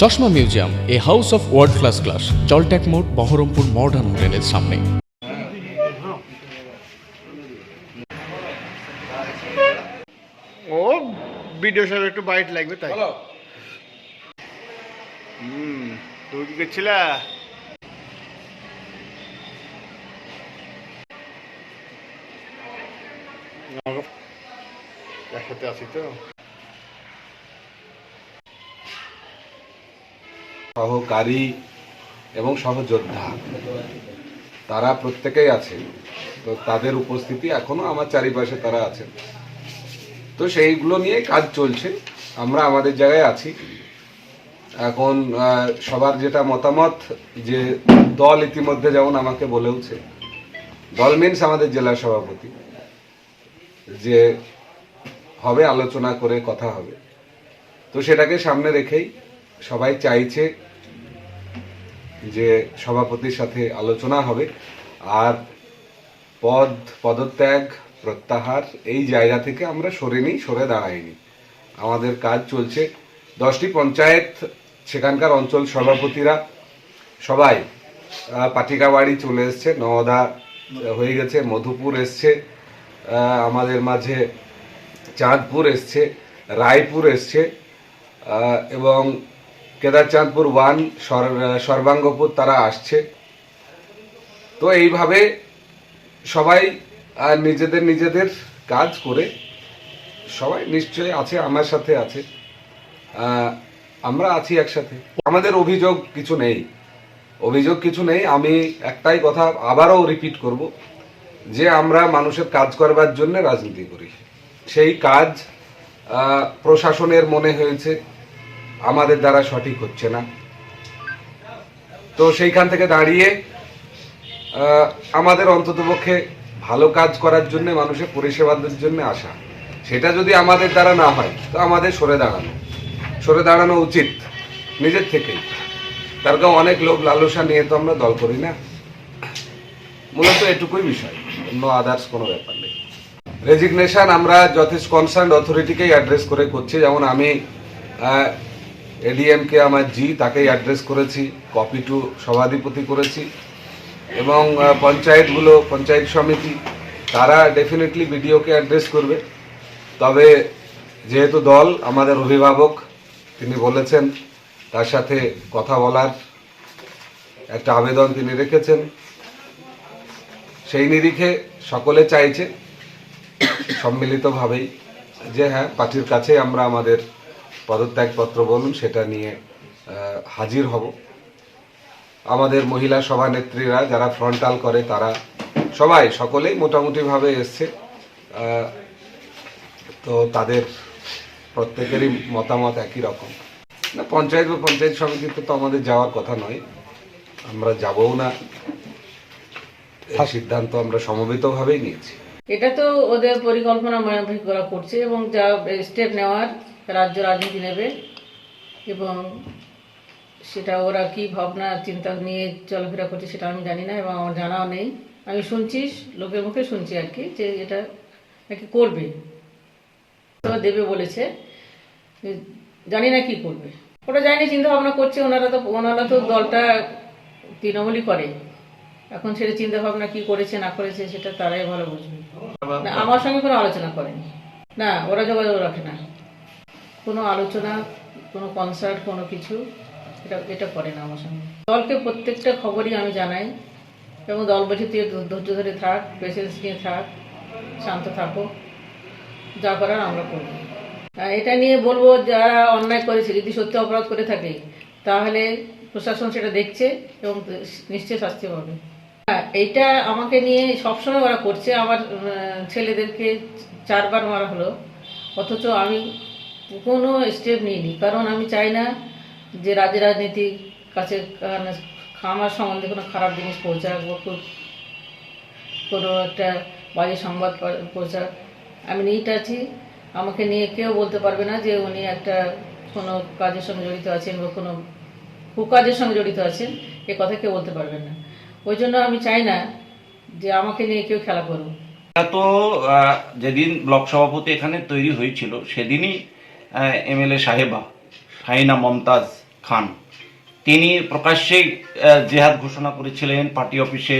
চশমা museum a house of world class class জলট্যাক মোড় Baharampur modern হোটেলের সামনে। ও ভিডিও সাহেব একটু বাইট লাগবে তাই। হুম তুমি কি করছিলা একসাথে আছি তো। সহকারী এবং সহযোদ্ধা। তারা প্রত্যেকেই আছে তো তাদের উপস্থিতি এখনও আমার চারিপাশে তারা আছেন। তো সেইগুলো নিয়ে কাজ চলছে। আমরা আমাদের জায়গায় আছি। এখন সবার যেটা মতামত যে দল ইতিমধ্যে যেমন আমাকে বলেওছে, দল মিনস আমাদের জেলা সভাপতি, যে হবে, আলোচনা করে কথা হবে। তো সেটাকে সামনে রেখেই সবাই চাইছে যে সভাপতির সাথে আলোচনা হবে। আর পদ, পদত্যাগ, প্রত্যাহার এই জায়গা থেকে আমরা সরিনি, সরে দাঁড়াইনি। আমাদের কাজ চলছে। দশটি পঞ্চায়েত, সেখানকার অঞ্চল সভাপতিরা সবাই পাটিকাবাড়ি চলে এসছে, নওদা হয়ে গেছে, মধুপুর এসছে আমাদের মাঝে চাঁদপুর এসছে, রায়পুর এসছে এবং কেদারচাঁদপুর ওয়ান সর্বাঙ্গপুর তারা আসছে। তো এইভাবে সবাই নিজেদের নিজেদের কাজ করে সবাই নিশ্চয়ই আছে, আমার সাথে আছে। আমরা আছি একসাথে। আমাদের অভিযোগ কিছু নেই। অভিযোগ কিছু নেই, আমি একটাই কথা আবারও রিপিট করব, যে আমরা মানুষের কাজ করবার জন্য রাজনীতি করি। সেই কাজ প্রশাসনের মনে হয়েছে আমাদের দ্বারা সঠিক হচ্ছে না। তো সেইখান থেকে দাঁড়িয়ে আমাদের অন্ততপক্ষে ভালো কাজ করার জন্য, মানুষের পরিষেবাদের জন্য আসা। সেটা যদি আমাদের দ্বারা না হয়, তো আমাদের সরে দাঁড়ানো। সরে দাঁড়ানো উচিত, নিজের থেকেই। তার কারণ অনেক লোক লালসা নিয়ে তো আমরা দল করি না। মূলত এটুকুই বিষয়, অন্য আদার্স কোনো ব্যাপার নেই। রেজিগনেশন আমরা যথেষ্ট কনসার্ন অথরিটিকেই অ্যাড্রেস করে করছি। যেমন আমি এডিএমকে আমার জি, তাকেই অ্যাড্রেস করেছি কপি টু সভাধিপতি করেছি। এবং পঞ্চায়েতগুলো, পঞ্চায়েত সমিতি, তারা ডেফিনেটলি বিডিওকে অ্যাড্রেস করবে। তবে যেহেতু দল আমাদের অভিভাবক, তিনি বলেছেন, তার সাথে কথা বলার একটা আবেদন তিনি রেখেছেন। সেই নিরিখে সকলে চাইছে, সম্মিলিতভাবেই, যে হ্যাঁ পার্টির কাছে আমরা আমাদের পদত্যাগপত্র বলুন সেটা নিয়ে হাজির হব। আমাদের মহিলা সভানেত্রীরা যারা ফ্রন্টাল করে তারা সবাই সকলেই মোটামুটিভাবে এসছে। তো তাদের প্রত্যেকেরই মতামত একই রকম। না পঞ্চায়েত বা পঞ্চায়েত সমিতিতে তো আমাদের যাওয়ার কথা নয়। আমরা যাবও না। এই সিদ্ধান্ত আমরা সমবেতভাবেই নিয়েছি। এটা তো ওদের পরিকল্পনা মাফিক ওরা করছে এবং যা স্টেপ নেওয়ার রাজ্য রাজনীতি নেবে এবং সেটা ওরা কি ভাবনা, চিন্তা নিয়ে চলাফেরা করছে সেটা আমি জানি না এবং আমার জানাও নেই। আমি শুনছি, লোকের মুখে শুনছি আর কি যে এটা নাকি করবে। দেবে বলেছে। জানি না কি করবে। ওটা জানি চিন্তা ভাবনা করছে, ওনারা তো ওনারা তো দলটা তৃণমূলই করে। এখন সেটা চিন্তা ভাবনা কি করেছে, না করেছে, সেটা তারাই ভালো বুঝবে। আমার সঙ্গে কোনো আলোচনা করেনি। না, ওরা যোগাযোগ রাখে না। কোনো আলোচনা, কোনো কনসার্ট কোনো কিছু, এটা এটা করে না আমার সঙ্গে। দলকে প্রত্যেকটা খবরই আমি জানাই এবং দল বলছে তুই ধৈর্য ধরে থাক পেশেন্স নিয়ে থাক, শান্ত থাকো। যা করার আমরা করব। এটা নিয়ে বলব, যারা অন্যায় করেছে, যদি সত্যি অপরাধ করে থাকে, তাহলে প্রশাসন সেটা দেখছে এবং নিশ্চয়ই শাস্তি পাবে। হ্যাঁ এইটা আমাকে নিয়ে সবসময় ওরা করছে। আমার ছেলেদেরকে চারবার মারা হলো। অথচ আমি কোনো স্টেপ নিইনি। কারণ আমি চাই না যে রাজ্য রাজনীতির কাছে কানে আমার সম্বন্ধে কোনো খারাপ জিনিস পৌঁছাক কোনো একটা বাজে সংবাদ পা- পৌঁছাক। আমি নিট আছি। আমাকে নিয়ে কেউ বলতে পারবে না যে উনি একটা কোনো কাজের সঙ্গে জড়িত আছেন বা কোনো কুকাজের সঙ্গে জড়িত আছেন। এ কথা কেউ বলতে পারবেন না। ওই জন্য আমি চাই না যে আমাকে নিয়ে কেউ খেলা করুক। তো যেদিন ব্লক সভাপতি এখানে তৈরি হয়েছিল, সেদিনই এমএলএ সাহেবা শাহিনা মমতাজ খান। তিনি প্রকাশ্যেই আহ, জেহাদ ঘোষণা করেছিলেন পার্টি অফিসে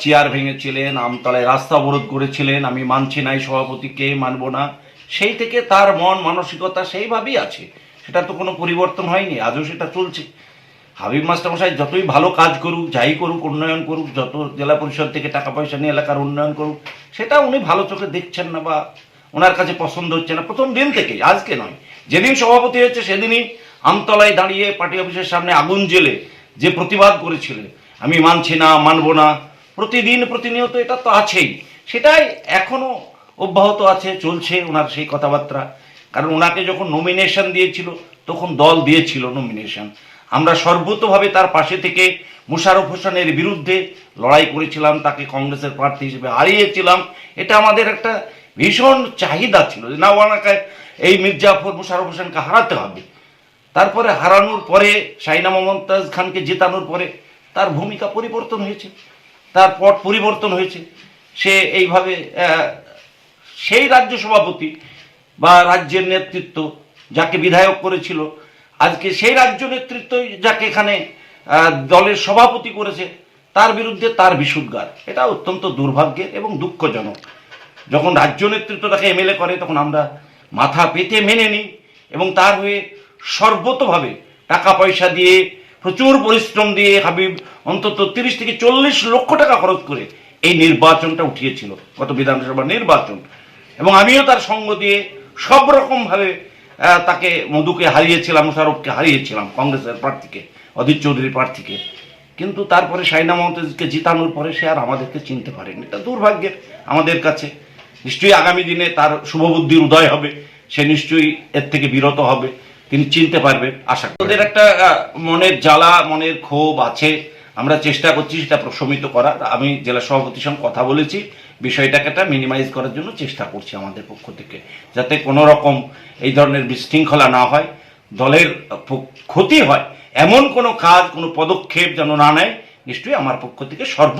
চেয়ার ভেঙেছিলেন আমতলায় রাস্তা অবরোধ করেছিলেন আমি মানছি নাই সভাপতিকে মানব না। সেই থেকে তার মন মানসিকতা সেইভাবেই আছে। সেটা তো কোনো পরিবর্তন হয়নি আজও সেটা চলছে। হাবিব মাস্টারমশাই যতই ভালো কাজ করুক যাই করুক উন্নয়ন করুক যত জেলা পরিষদ থেকে টাকা পয়সা নিয়ে এলাকার উন্নয়ন করুক সেটা উনি ভালো চোখে দেখছেন না বা ওনার কাছে পছন্দ হচ্ছে না। প্রথম দিন থেকেই, আজকে নয়। যেদিন সভাপতি হয়েছে, সেদিনই আমতলায় দাঁড়িয়ে পার্টি অফিসের সামনে আগুন জেলে যে প্রতিবাদ করেছিলেন। আমি মানছি না, মানব না। প্রতিদিন প্রতিনিয়ত এটা তো আছেই। সেটাই এখনও অব্যাহত আছে, চলছে ওনার সেই কথাবার্তা। কারণ ওনাকে যখন নমিনেশন দিয়েছিল, তখন দল দিয়েছিল নমিনেশন আমরা সর্বতভাবে তার পাশে থেকে মুশারফ হোসেনের বিরুদ্ধে লড়াই করেছিলাম, তাকে কংগ্রেসের প্রার্থী হিসেবে হারিয়েছিলাম। এটা আমাদের একটা ভীষণ চাহিদা ছিল যে না ওনাকে এই মির্জাফর মুশারফ হোসেনকে হারাতে হবে। তারপরে হারানোর পরে সাইনা মমতাজ খানকে জেতানোর পরে তার ভূমিকা পরিবর্তন হয়েছে, তার পট পরিবর্তন হয়েছে। সে এইভাবে সেই রাজ্য সভাপতি বা রাজ্যের নেতৃত্ব যাকে বিধায়ক করেছিল, আজকে সেই রাজ্য নেতৃত্বই যাকে এখানে দলের সভাপতি করেছে, তার বিরুদ্ধে তার বিশুদ্গার এটা অত্যন্ত দুর্ভাগ্যের এবং দুঃখজনক। যখন রাজ্য নেতৃত্ব তাকে এমএলএ করে, তখন আমরা মাথা পেতে মেনে নিই এবং তার হয়ে সর্বতভাবে টাকা পয়সা দিয়ে, প্রচুর পরিশ্রম দিয়ে হাবিব অন্তত তিরিশ থেকে চল্লিশ লক্ষ টাকা খরচ করে এই নির্বাচনটা উঠিয়েছিল, গত বিধানসভা নির্বাচন। এবং আমিও তার সঙ্গ দিয়ে সব রকমভাবে তাকে মধুকে হারিয়েছিলাম, মুশারফকে হারিয়েছিলাম, কংগ্রেসের প্রার্থীকে, অধীর চৌধুরীর প্রার্থীকে। কিন্তু তারপরে সাইনা মমতাজকে জিতানোর পরে সে আর আমাদেরকে চিনতে পারেনি। এটা দুর্ভাগ্যের আমাদের কাছে। নিশ্চয়ই আগামী দিনে তার শুভবুদ্ধির উদয় হবে, সে নিশ্চয়ই এর থেকে বিরত হবে, তিনি চিনতে পারবেন, আশা ওদের একটা মনের জ্বালা, মনের ক্ষোভ আছে, আমরা চেষ্টা করছি সেটা প্রশমিত করার। আমি জেলা সভাপতির সঙ্গে কথা বলেছি, বিষয়টাকে একটা মিনিমাইজ করার জন্য চেষ্টা করছি আমাদের পক্ষ থেকে, যাতে কোনো রকম এই ধরনের বিশৃঙ্খলা না হয়, দলের ক্ষতি হয়, এমন কোনো কাজ, কোনো পদক্ষেপ যেন না নেয়, নিশ্চয়ই আমার পক্ষ থেকে সর্ব